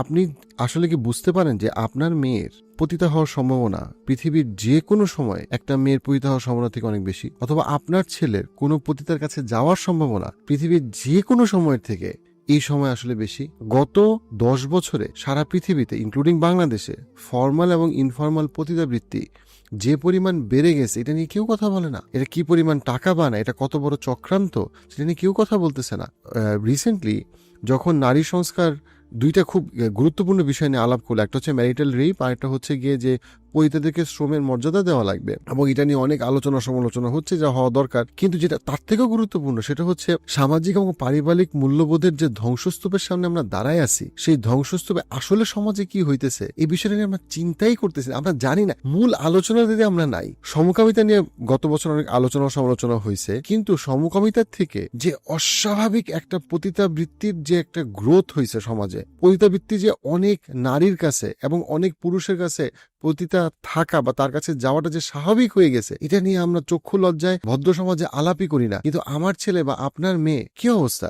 আপনি আসলে কি বুঝতে পারেন যে আপনার মেয়ের পতিতা হওয়ার সম্ভাবনা পৃথিবীর যে কোনো সময় একটা মেয়ের পতিতা হওয়ার সম্ভাবনা থেকে অনেক বেশি? অথবা আপনার ছেলের কোনো পতিতার কাছে যাওয়ার সম্ভাবনা পৃথিবীর যে কোনো সময়ের থেকে এই সময় আসলে বেশি? গত দশ বছরে সারা পৃথিবীতে ইনক্লুডিং বাংলাদেশে ফর্মাল এবং ইনফর্মাল পতিতাবৃত্তি যে পরিমাণ বেড়ে গেছে, এটা নিয়ে কেউ কথা বলে না। এটা কি পরিমাণ টাকা বানায় এটা কত বড় চক্রান্ত, সেটা নিয়ে কেউ কথা বলতেছে না। রিসেন্টলি যখন নারী সংস্কার দুইটা খুব গুরুত্বপূর্ণ বিষয় নিয়ে আলাপ করল। একটা হচ্ছে ম্যারিটাল রেপ আর একটা হচ্ছে গিয়ে যে পরিতাদেরকে শ্রমের মর্যাদা দেওয়া লাগবে এবং এটা নিয়ে অনেক আলোচনা সমালোচনা হচ্ছে যা হওয়া দরকার। কিন্তু যেটা তার থেকেও গুরুত্বপূর্ণ সেটা হচ্ছে সামাজিক এবং পারিবারিক মূল্যবোধের যে ধ্বংসস্তূপের সামনে আমরা দাঁড়ায় আছি, সেই ধ্বংসস্তূপে আসলে সমাজে কি হইতেছে এই বিষয়টা নিয়ে আমরা চিন্তাই করতেছি আমরা জানি না। মূল আলোচনা যদি আমরা নাই। সমকামিতা নিয়ে গত বছর অনেক আলোচনা সমালোচনা হয়েছে কিন্তু সমকামিতার থেকে যে অস্বাভাবিক একটা পতিতাবৃত্তির যে একটা গ্রোথ হয়েছে সমাজে, পতিতাবৃত্তি যে অনেক নারীর কাছে এবং অনেক পুরুষের কাছে পতিতা থাকা বা তার কাছে যাওয়াটা যে স্বাভাবিক হয়ে গেছে, এটা নিয়ে আমরা চক্ষু লজ্জায় ভদ্র সমাজে আলাপই করি না। কিন্তু আমার ছেলে বা আপনার মেয়ে কি অবস্থা?